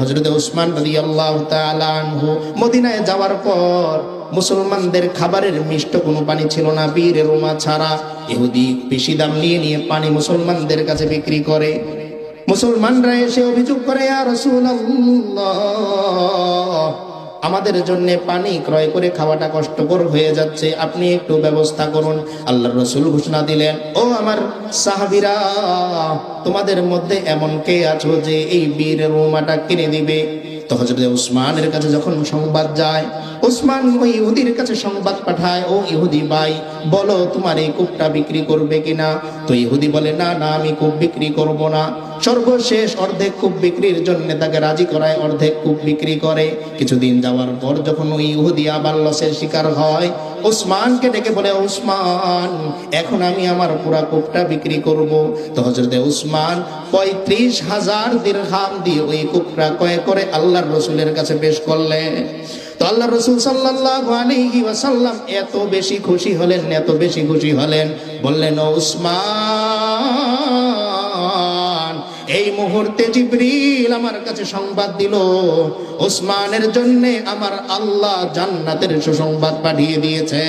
হজরত উসমান রাজি আল্লাহ আনহু মদিনায় যাওয়ার পর মুসলমানদের খাবারের মিষ্ট কোনো পানি ছিল না বীর রোমা ছাড়া। ইহুদি বেশি দাম নিয়ে নিয়ে পানি মুসলমানদের কাছে বিক্রি করে। মুসলমানরা এসে অভিযোগ করে আর আমাদের জন্যে পানি ক্রয় করে খাওয়াটা কষ্টকর হয়ে যাচ্ছে। আপনি একটু ব্যবস্থা করুন। আল্লাহ রসুল ঘোষণা দিলেন, ও আমার সাহাবিরা, তোমাদের মধ্যে এমন কে আছো যে এই বীর রুমাটা কিনে দিবে? তো হজরত উসমানের কাছে যখন সংবাদ যায়, উসমান ওই ইহুদির কাছে সংবাদ পাঠায়, ও ইহুদি ভাই, বলো তোমার এই কূপটা বিক্রি করবে কিনা? তো ইহুদি বলে, না না, আমি কূপ বিক্রি করব না। সর্বশেষ অর্ধেক কূপ বিক্রির জন্য তাকে রাজি করায়, অর্ধেক কূপ বিক্রি করে। কিছুদিন যাওয়ার পর যখন ওই ইহুদি আবার লসের শিকার হয় ওসমানকে ডেকে বলে, ওসমান, এখন আমি আমার পুরা কূপটা বিক্রি করব। তো হজরতে উসমান পঁয়ত্রিশ হাজার দিরহাম দিয়ে ওই কূপটা ক্রয় করে আল্লাহর রসুলের কাছে পেশ করলেন। তো রসুল এত বেশি খুশি হলেন, এত বেশি খুশি হলেন। বললেন ও উসমান এই মুহূর্তে জিবরিল আমার কাছে সংবাদ দিল। ওসমানের জন্য আমার আল্লাহ জান্নাতের সুসংবাদ পাঠিয়ে দিয়েছে